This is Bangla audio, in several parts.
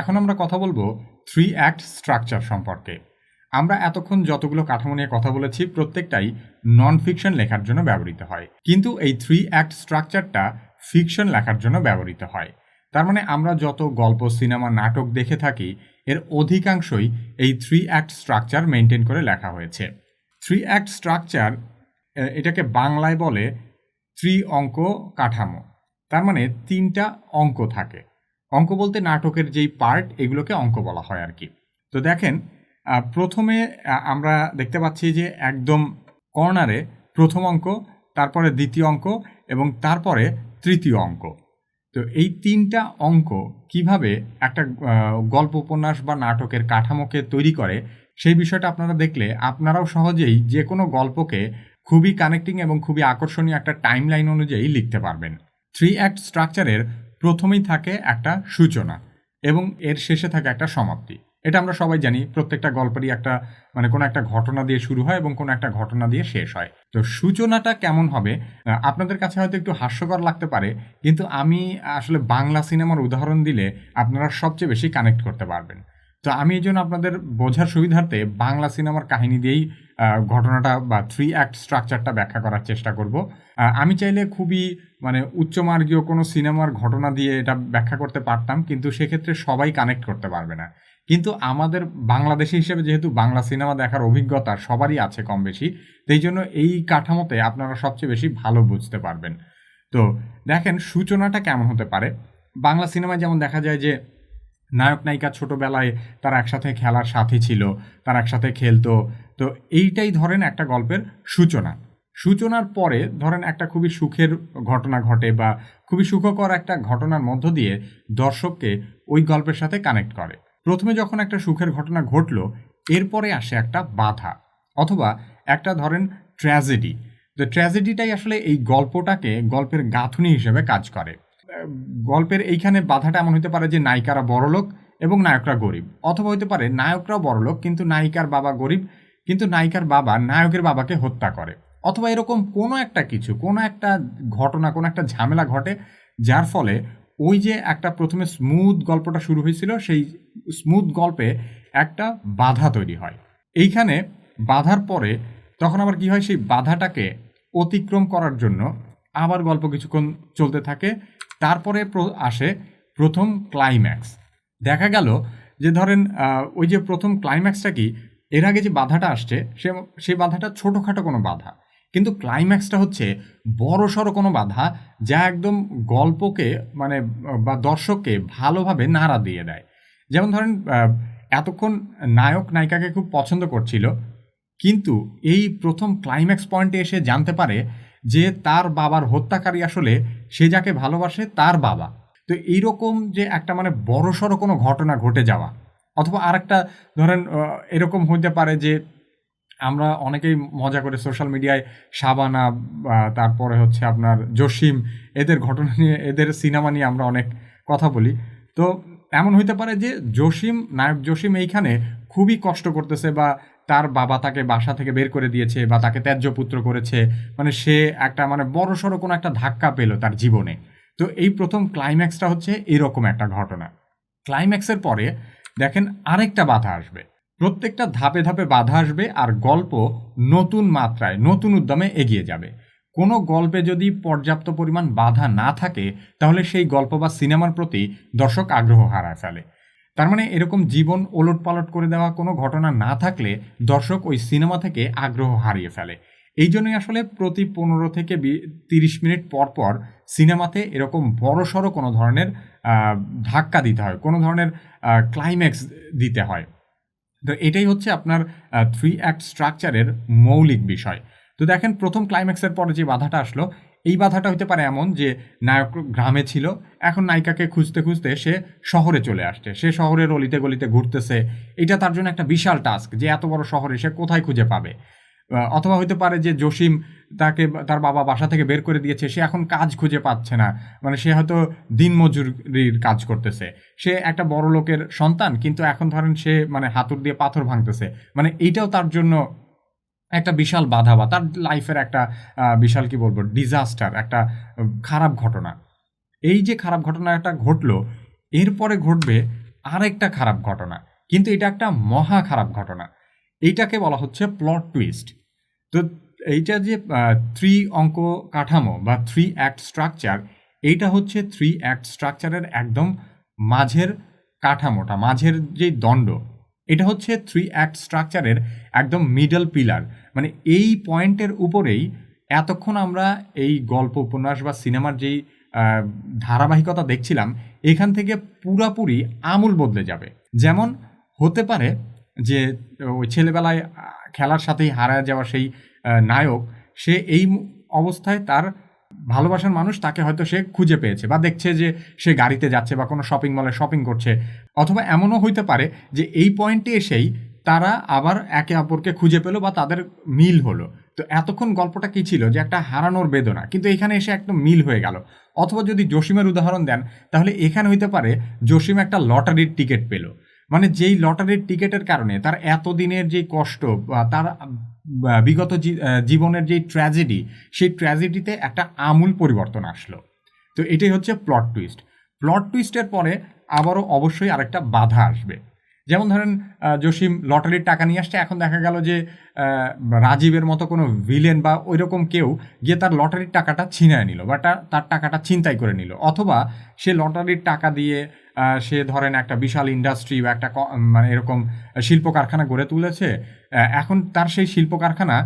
এখন আমরা কথা বলব থ্রি অ্যাক্ট স্ট্রাকচার সম্পর্কে। আমরা এতক্ষণ যতগুলো কাঠামো নিয়ে কথা বলেছি, প্রত্যেকটাই নন ফিকশন লেখার জন্য ব্যবহৃত হয়। কিন্তু এই থ্রি অ্যাক্ট স্ট্রাকচারটা ফিকশন লেখার জন্য ব্যবহৃত হয়। তার মানে আমরা যত গল্প, সিনেমা, নাটক দেখে থাকি, এর অধিকাংশই এই থ্রি অ্যাক্ট স্ট্রাকচার মেনটেন করে লেখা হয়েছে। থ্রি অ্যাক্ট স্ট্রাকচার এটাকে বাংলায় বলে ত্রি অঙ্ক কাঠামো। তার মানে তিনটা অঙ্ক থাকে। অঙ্ক বলতে নাটকের যেই পার্ট এগুলোকে অঙ্ক বলা হয় আর কি। তো দেখেন প্রথমে আমরা দেখতে পাচ্ছি যে একদম কর্নারে প্রথম অঙ্ক, তারপরে দ্বিতীয় অঙ্ক এবং তারপরে তৃতীয় অঙ্ক। তো এই তিনটা অঙ্ক কীভাবে একটা গল্প উপন্যাস বা নাটকের কাঠামোকে তৈরি করে, সেই বিষয়টা আপনারা দেখলে আপনারাও সহজেই যে কোনো গল্পকে খুবই কানেক্টিং এবং খুবই আকর্ষণীয় একটা টাইম লাইন অনুযায়ী লিখতে পারবেন। থ্রি অ্যাক্ট স্ট্রাকচারের প্রথমেই থাকে একটা সূচনা এবং এর শেষে থাকে একটা সমাপ্তি। এটা আমরা সবাই জানি, প্রত্যেকটা গল্পেরই একটা মানে কোনো একটা ঘটনা দিয়ে শুরু হয় এবং কোনো একটা ঘটনা দিয়ে শেষ হয়। তো সূচনাটা কেমন হবে? আপনাদের কাছে হয়তো একটু হাস্যকর লাগতে পারে, কিন্তু আমি আসলে বাংলা সিনেমার উদাহরণ দিলে আপনারা সবচেয়ে বেশি কানেক্ট করতে পারবেন। তো আমি এই জন্য আপনাদের বোঝার সুবিধার্থে বাংলা সিনেমার কাহিনী দিয়েই ঘটনাটা বা থ্রি অ্যাক্ট স্ট্রাকচারটা ব্যাখ্যা করার চেষ্টা করব। আমি চাইলে খুবই মানে উচ্চমার্গীয় কোনো সিনেমার ঘটনা দিয়ে এটা ব্যাখ্যা করতে পারতাম, কিন্তু সেক্ষেত্রে সবাই কানেক্ট করতে পারবে না। কিন্তু আমাদের বাংলাদেশি হিসেবে যেহেতু বাংলা সিনেমা দেখার অভিজ্ঞতা সবারই আছে কম বেশি সেই জন্য এই কাঠামোতে আপনারা সবচেয়ে বেশি ভালো বুঝতে পারবেন। তো দেখেন, সূচনাটা কেমন হতে পারে? বাংলা সিনেমায় যেমন দেখা যায় যে, নায়ক নায়িকা ছোটোবেলায় তারা একসাথে খেলার সাথী ছিল, তারা একসাথে খেলতো। তো এইটাই ধরেন একটা গল্পের সূচনা। সূচনার পরে ধরেন একটা খুবই সুখের ঘটনা ঘটে বা খুবই সুখকর একটা ঘটনার মধ্য দিয়ে দর্শককে ওই গল্পের সাথে কানেক্ট করে। প্রথমে যখন একটা সুখের ঘটনা ঘটলো, এরপরে আসে একটা বাধা অথবা একটা ধরেন ট্র্যাজেডি তো ট্র্যাজেডিটাই আসলে এই গল্পটাকে গল্পের গাঁথুনি হিসেবে কাজ করে। গল্পের এইখানে বাধাটা এমন হতে পারে যে নায়িকারা বড়লোক এবং নায়করা গরিব। অথবা হতে পারে নায়করাও বড়লোক কিন্তু নায়িকার বাবা গরিব, কিন্তু নায়িকার বাবা নায়কের বাবাকে হত্যা করে। অথবা এরকম কোনো একটা কিছু, কোনো একটা ঘটনা, কোনো একটা ঝামেলা ঘটে, যার ফলে ওই যে একটা প্রথমে স্মুথ গল্পটা শুরু হয়েছিল, সেই স্মুথ গল্পে একটা বাধা তৈরি হয়। এইখানে বাধার পরে তখন আবার কি হয়, সেই বাধাটাকে অতিক্রম করার জন্য আবার গল্প কিছুক্ষণ চলতে থাকে। তারপরে আসে প্রথম ক্লাইম্যাক্স দেখা গেল যে ধরেন ওই যে প্রথম ক্লাইম্যাক্সটা কি, এর আগে যে বাধাটা আসছে, সে সেই বাধাটা ছোটোখাটো কোনো বাধা। কিন্তু ক্লাইম্যাক্সটা হচ্ছে বড় সড়ো কোনো বাধা যা একদম গল্পকে মানে বা দর্শককে ভালোভাবে নাড়া দিয়ে দেয়। যেমন ধরেন এতক্ষণ নায়ক নায়িকাকে খুব পছন্দ করছিল, কিন্তু এই প্রথম ক্লাইম্যাক্স পয়েন্টে এসে জানতে পারে যে তার বাবার হত্যাকারী আসলে সে যাকে ভালোবাসে তার বাবা। তো এইরকম যে একটা মানে বড়সড় কোনো ঘটনা ঘটে যাওয়া, অথবা আরেকটা ধরেন এরকম হতে পারে যে আমরা অনেকেই মজা করে সোশ্যাল মিডিয়ায় শাবানা তারপরে হচ্ছে আপনার জসিম, এদের ঘটনা নিয়ে, এদের সিনেমা নিয়ে আমরা অনেক কথা বলি। তো এমন হইতে পারে যে জসিম, নায়ক জসিম এইখানে খুবই কষ্ট করতেছে বা তার বাবা তাকে বাসা থেকে বের করে দিয়েছে বা তাকে ত্যায্য পুত্র করেছে। মানে সে একটা মানে বড় সড়ো কোনো একটা ধাক্কা পেল তার জীবনে। তো এই প্রথম ক্লাইম্যাক্সটা হচ্ছে এরকম একটা ঘটনা। ক্লাইম্যাক্সের পরে দেখেন আরেকটা বাধা আসবে। প্রত্যেকটা ধাপে ধাপে বাধা আসবে আর গল্প নতুন মাত্রায়, নতুন উদ্যমে এগিয়ে যাবে। কোনো গল্পে যদি পর্যাপ্ত পরিমাণ বাধা না থাকে, তাহলে সেই গল্প বা সিনেমার প্রতি দর্শক আগ্রহ হারায় ফেলে। তার মানে এরকম জীবন ওলট পালট করে দেওয়া কোনো ঘটনা না থাকলে দর্শক ওই সিনেমা থেকে আগ্রহ হারিয়ে ফেলে। এই জন্যই আসলে প্রতি পনেরো থেকে তিরিশ মিনিট পর পর সিনেমাতে এরকম বড়সড় কোনো ধরনের ধাক্কা দিতে হয়, কোনো ধরনের ক্লাইম্যাক্স দিতে হয়। তো এটাই হচ্ছে আপনার থ্রি অ্যাক্ট স্ট্রাকচারের মৌলিক বিষয়। তো দেখেন প্রথম ক্লাইম্যাক্সের পরে যে বাধাটা আসলো, এই বাধাটা হতে পারে এমন যে নায়ক গ্রামে ছিল, এখন নায়িকাকে খুঁজতে খুঁজতে সে শহরে চলে আসছে। সে শহরের অলিতে গলিতে ঘুরতেছে। এটা তার জন্য একটা বিশাল টাস্ক যে এত বড় শহরে সে কোথায় খুঁজে পাবে? অথবা হতে পারে যে জসিম তাকে তার বাবা বাসা থেকে বের করে দিয়েছে, সে এখন কাজ খুঁজে পাচ্ছে না। মানে সে হয়তো দিনমজুরির কাজ করতেছে। সে একটা বড় লোকের সন্তান, কিন্তু এখন ধরেন সে মানে হাতুর দিয়ে পাথর ভাঙতেছে। মানে এইটাও তার জন্য একটা বিশাল বাধা বা তার লাইফের একটা বিশাল কি বলব ডিজাস্টার একটা খারাপ ঘটনা। এই যে খারাপ ঘটনা একটা ঘটলো, এরপরে ঘটবে আরেকটা খারাপ ঘটনা। কিন্তু এটা একটা মহা খারাপ ঘটনা। এইটাকে বলা হচ্ছে প্লট টুইস্ট তো এইটা যে থ্রি অঙ্ক কাঠামো বা থ্রি অ্যাক্ট স্ট্রাকচার এইটা হচ্ছে থ্রি অ্যাক্ট স্ট্রাকচারের একদম মাঝের কাঠামোটা, মাঝের যে দণ্ড, এটা হচ্ছে থ্রি অ্যাক্ট স্ট্রাকচারের একদম মিডল পিলার মানে এই পয়েন্টের উপরেই এতক্ষণ আমরা এই গল্প, উপন্যাস বা সিনেমার যেই ধারাবাহিকতা দেখছিলাম, এখান থেকে পুরাপুরি আমূল বদলে যাবে। যেমন হতে পারে যে ওই ছেলেবেলায় খেলার সাথেই হারায় যাওয়া সেই নায়ক, সে এই অবস্থায় তার ভালোবাসার মানুষ তাকে হয়তো সে খুঁজে পেয়েছে বা দেখছে যে সে গাড়িতে যাচ্ছে বা কোনো শপিং মলে শপিং করছে। অথবা এমনও হইতে পারে যে এই পয়েন্টে এসেই তারা আবার একে অপরকে খুঁজে পেল বা তাদের মিল হলো। তো এতক্ষণ গল্পটা কি ছিল? যে একটা হারানোর বেদনা, কিন্তু এখানে এসে একদম মিল হয়ে গেল। অথবা যদি জসিমের উদাহরণ দেন, তাহলে এখানে হইতে পারে জসিম একটা লটারির টিকিট পেল। মানে যেই লটারির টিকিটের কারণে তার এতদিনের যে কষ্ট বা তার বিগত জীবনের যে ট্র্যাজেডি, সেই ট্র্যাজেডিতে একটা আমূল পরিবর্তন আসলো। তো এটাই হচ্ছে প্লট টুইস্ট। প্লট টুইস্টের পরে আবারও অবশ্যই আরেকটা বাধা আসবে। যেমন ধরেন জসিম লটারির টাকা নিয়ে আসছে, এখন দেখা গেল যে রাজীবের মতো কোনো ভিলেন বা ওইরকম কেউ গিয়ে তার লটারির টাকাটা ছিনায় নিল বা তার টাকাটা ছিনতাই করে নিল। অথবা সে লটারির টাকা দিয়ে সে ধরেন একটা বিশাল ইন্ডাস্ট্রি বা একটা মানে এরকম শিল্প কারখানা গড়ে তুলেছে এখন তার সেই শিল্প কারখানা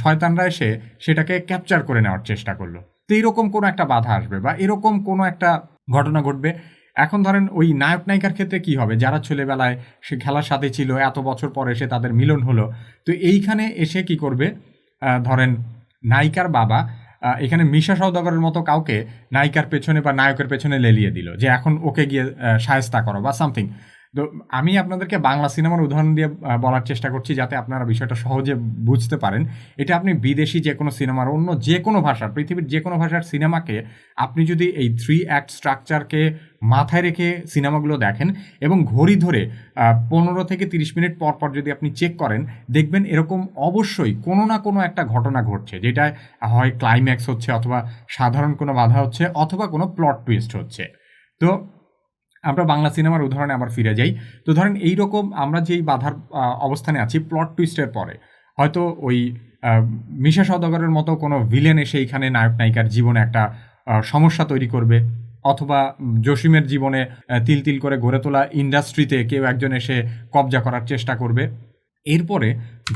শয়তানরা এসে সেটাকে ক্যাপচার করে নেওয়ার চেষ্টা করল। তো এরকম কোনো একটা বাধা আসবে বা এরকম কোনো একটা ঘটনা ঘটবে? এখন ধরেন ওই নায়ক নায়িকার ক্ষেত্রে কি হবে? যারা ছেলেবেলায় সে খেলার সাথে ছিল, এত বছর পরে এসে তাদের মিলন হলো, তো এইখানে এসে কি করবে? ধরেন নায়িকার বাবা এখানে মিশা সওদাগরের মতো কাউকে নায়িকার পেছনে বা নায়কের পেছনে লেলিয়ে দিল যে এখন ওকে গিয়ে সায়স্তা করো বা সামথিং তো আমি আপনাদেরকে বাংলা সিনেমার উদাহরণ দিয়ে বলার চেষ্টা করছি যাতে আপনারা বিষয়টা সহজে বুঝতে পারেন। এটা আপনি বিদেশি যে কোনো সিনেমার অন্য যে কোনো ভাষার, পৃথিবীর যে কোনো ভাষার সিনেমাকে আপনি যদি এই থ্রি অ্যাক্ট স্ট্রাকচারকে মাথায় রেখে সিনেমাগুলো দেখেন এবং ঘড়ি ধরে পনেরো থেকে তিরিশ মিনিট পর পর যদি আপনি চেক করেন, দেখবেন এরকম অবশ্যই কোনো না কোনো একটা ঘটনা ঘটছে, যেটা হয় ক্লাইম্যাক্স হচ্ছে অথবা সাধারণ কোনো বাধা হচ্ছে অথবা কোনো প্লট টুইস্ট হচ্ছে। তো আমরা বাংলা সিনেমার উদাহরণে আবার ফিরে যাই। তো ধরেন এইরকম আমরা যেই বাধার অবস্থানে আছি প্লট টুইস্টের পরে, হয়তো ওই মিশা সওদাগরের মতো কোনো ভিলেন এসে এইখানে নায়ক নায়িকার জীবনে একটা সমস্যা তৈরি করবে, অথবা জসিমের জীবনে তিল তিল করে গড়ে তোলা ইন্ডাস্ট্রিতে কেউ একজন এসে কবজা করার চেষ্টা করবে। এরপরে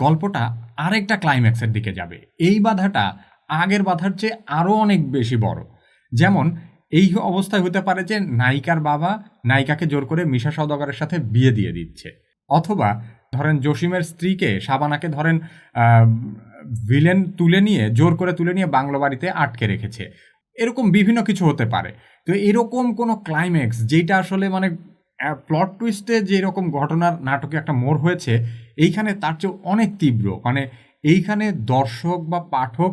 গল্পটা আরেকটা ক্লাইম্যাক্সের দিকে যাবে। এই বাধাটা আগের বাধার চেয়ে আরও অনেক বেশি বড়। যেমন এই অবস্থায় হতে পারে যে নায়িকার বাবা নায়িকাকে জোর করে মিশা সওদাগরের সাথে বিয়ে দিয়ে দিচ্ছে। অথবা ধরেন জসিমের স্ত্রীকে শাবানাকে ধরেন ভিলেন তুলে নিয়ে, জোর করে তুলে নিয়ে বাংলো বাড়িতে আটকে রেখেছে। এরকম বিভিন্ন কিছু হতে পারে। তো এরকম কোনো ক্লাইম্যাক্স যেটা আসলে মানে প্লট টুইস্টে যে এরকম ঘটনার নাটকে একটা মোড় হয়েছে, এইখানে তার চেয়ে অনেক তীব্র। মানে এইখানে দর্শক বা পাঠক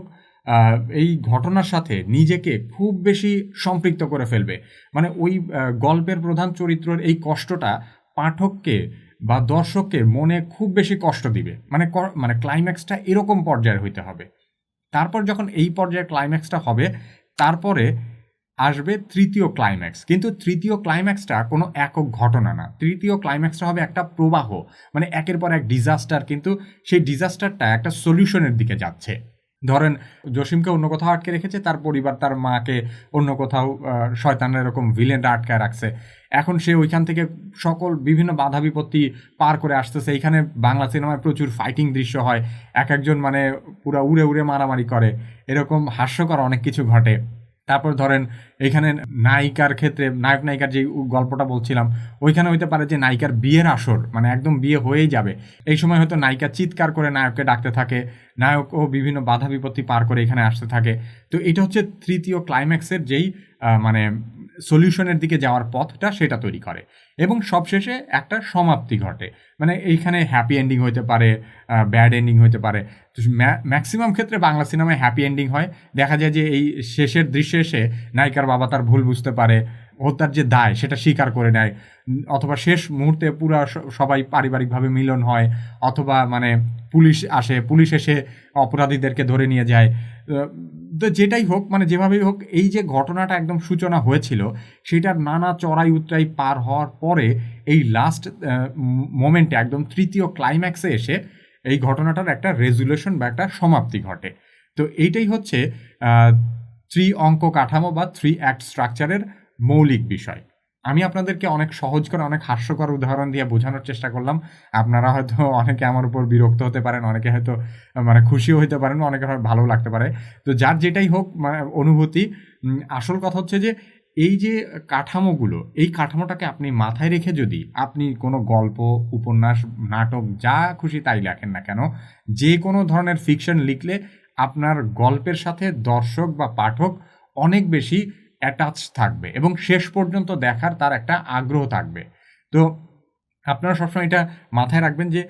এই ঘটনার সাথে নিজেকে খুব বেশি সম্পৃক্ত করে ফেলবে। মানে ওই গল্পের প্রধান চরিত্রের এই কষ্টটা পাঠককে বা দর্শককে মনে খুব বেশি কষ্ট দিবে। মানে মানে ক্লাইম্যাক্সটা এরকম পর্যায়ের হইতে হবে। তারপর যখন এই পর্যায়ে ক্লাইম্যাক্সটা হবে, তারপরে আসবে তৃতীয় ক্লাইম্যাক্স কিন্তু তৃতীয় ক্লাইম্যাক্সটা কোনো একক ঘটনা না। তৃতীয় ক্লাইম্যাক্সটা হবে একটা প্রবাহ। মানে একের পর এক ডিজাস্টার কিন্তু সেই ডিজাস্টারটা একটা সলিউশনের দিকে যাচ্ছে। ধরেন জসিমকে অন্য কোথাও আটকে রেখেছে, তার পরিবার তার মাকে অন্য কোথাও শয়তানের এরকম ভিলেনরা আটকায় রাখছে। এখন সে ওইখান থেকে সকল বিভিন্ন বাধা বিপত্তি পার করে আসতেছে। এইখানে বাংলা সিনেমায় প্রচুর ফাইটিং দৃশ্য হয়। এক একজন মানে পুরা উড়ে উড়ে মারামারি করে। এরকম হাস্যকর অনেক কিছু ঘটে। তারপর ধরেন এখানে নায়িকার ক্ষেত্রে, নায়ক নায়িকার যে গল্পটা বলছিলাম, ওইখানে হইতে পারে যে নায়িকার বিয়ের আসর মানে একদম বিয়ে হয়েই যাবে। এই সময় হয়তো নায়িকা চিৎকার করে নায়ককে ডাকতে থাকে নায়ক ও বিভিন্ন বাধা বিপত্তি পার করে এখানে আসতে থাকে। তো এটা হচ্ছে তৃতীয় ক্লাইম্যাক্সের যেই মানে সলিউশনের দিকে যাওয়ার পথটা সেটা তৈরি করে। এবং সবশেষে একটা সমাপ্তি ঘটে। মানে এইখানে হ্যাপি এন্ডিং হইতে পারে ব্যাড এন্ডিং হইতে পারে। ম্যাক্সিমাম ক্ষেত্রে বাংলা সিনেমায় হ্যাপি এন্ডিং হয়। দেখা যায় যে এই শেষের দৃশ্যে এসে নায়িকার বাবা তার ভুল বুঝতে পারে হত্যার যে দায়, সেটা স্বীকার করে নেয়। অথবা শেষ মুহূর্তে পুরা সবাই পারিবারিকভাবে মিলন হয়, অথবা মানে পুলিশ আসে, পুলিশ এসে অপরাধীদেরকে ধরে নিয়ে যায়। তো যেটাই হোক মানে যেভাবেই হোক, এই যে ঘটনাটা একদম সূচনা হয়েছিল, সেটার নানা চড়াই উতরাই পার হওয়ার পরে এই লাস্ট মোমেন্টে একদম তৃতীয় ক্লাইম্যাক্সে এসে এই ঘটনাটার একটা রেজুলেশন বা একটা সমাপ্তি ঘটে। তো এইটাই হচ্ছে থ্রি অঙ্ক কাঠামো বা থ্রি অ্যাক্ট স্ট্রাকচারের মৌলিক বিষয়। আমি আপনাদেরকে অনেক সহজ করে, অনেক হাস্যকর উদাহরণ দিয়ে বোঝানোর চেষ্টা করলাম। আপনারা হয়তো অনেকে আমার উপর বিরক্ত হতে পারেন, অনেকে হয়তো মানে খুশিও হতে পারেন অনেকে হয়তো ভালো লাগতে পারে। তো যার যেটাই হোক মানে অনুভূতি আসল কথা হচ্ছে যে, এই যে কাঠামোগুলো, এই কাঠামোটাকে আপনি মাথায় রেখে যদি আপনি কোনো গল্প, উপন্যাস, নাটক, যা খুশি তাই লেখেন না কেন, যে কোনো ধরনের ফিকশন লিখলে আপনার গল্পের সাথে দর্শক বা পাঠক অনেক বেশি অ্যাটাচ থাকবে এবং শেষ পর্যন্ত দেখার তার একটা আগ্রহ থাকবে। তো আপনারা সবসময় এটা মাথায় রাখবেন যে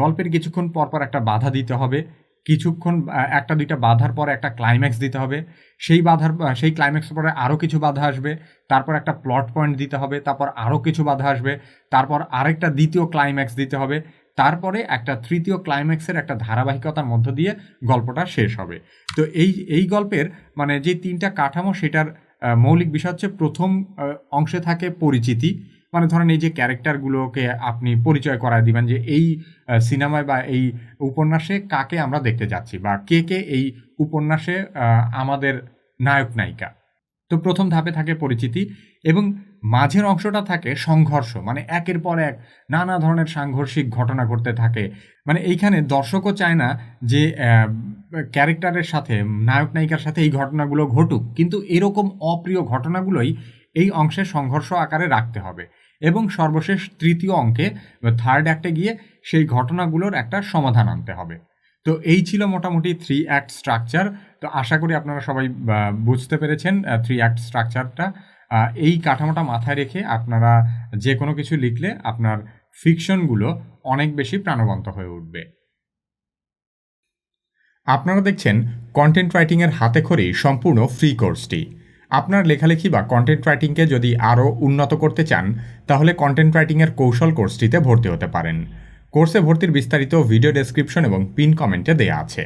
গল্পের কিছুক্ষণ পর পর একটা বাধা দিতে হবে, কিছুক্ষণ একটা দুইটা বাধার পর একটা ক্লাইম্যাক্স দিতে হবে, সেই বাধার সেই ক্লাইম্যাক্সের পরে আরও কিছু বাধা আসবে, তারপর একটা প্লট পয়েন্ট দিতে হবে, তারপর আরও কিছু বাধা আসবে, তারপর আরেকটা দ্বিতীয় ক্লাইম্যাক্স দিতে হবে, তারপরে একটা তৃতীয় ক্লাইম্যাক্সের একটা ধারাবাহিকতার মধ্য দিয়ে গল্পটা শেষ হবে। তো এই এই গল্পের মানে যে তিনটা কাঠামো সেটার মৌলিক বিষয় হচ্ছে প্রথম অংশে থাকে পরিচিতি। মানে ধরেন এই যে ক্যারেক্টারগুলোকে আপনি পরিচয় করায় দিবেন যে এই সিনেমায় বা এই উপন্যাসে কাকে আমরা দেখতে যাচ্ছি বা কে কে এই উপন্যাসে আমাদের নায়ক নায়িকা। তো প্রথম ধাপে থাকে পরিচিতি এবং মাঝের অংশটা থাকে সংঘর্ষ। মানে একের পর এক নানা ধরনের সাংঘর্ষিক ঘটনা ঘটতে থাকে। মানে এইখানে দর্শকও চায় না যে ক্যারেক্টারের সাথে, নায়ক নায়িকার সাথে এই ঘটনাগুলো ঘটুক, কিন্তু এরকম অপ্রিয় ঘটনাগুলোই এই অংশে সংঘর্ষ আকারে রাখতে হবে। এবং সর্বশেষ তৃতীয় অঙ্কে থার্ড অ্যাক্টে গিয়ে সেই ঘটনাগুলোর একটা সমাধান আনতে হবে। তো এই ছিল মোটামুটি থ্রি অ্যাক্ট স্ট্রাকচার তো আশা করি আপনারা সবাই বুঝতে পেরেছেন থ্রি অ্যাক্ট স্ট্রাকচারটা এই কাঠামোটা মাথায় রেখে আপনারা যে কোনো কিছু লিখলে আপনার ফিকশনগুলো অনেক বেশি প্রাণবন্ত হয়ে উঠবে। আপনারা দেখছেন কন্টেন্ট রাইটিংয়ের হাতে খড়ি সম্পূর্ণ ফ্রি কোর্সটি আপনার লেখালেখি বা কন্টেন্ট রাইটিংকে যদি আরও উন্নত করতে চান, তাহলে কন্টেন্ট রাইটিংয়ের কৌশল কোর্সটিতে ভর্তি হতে পারেন। কোর্সে ভর্তির বিস্তারিত ভিডিও ডেসক্রিপশন এবং পিন কমেন্টে দেয়া আছে।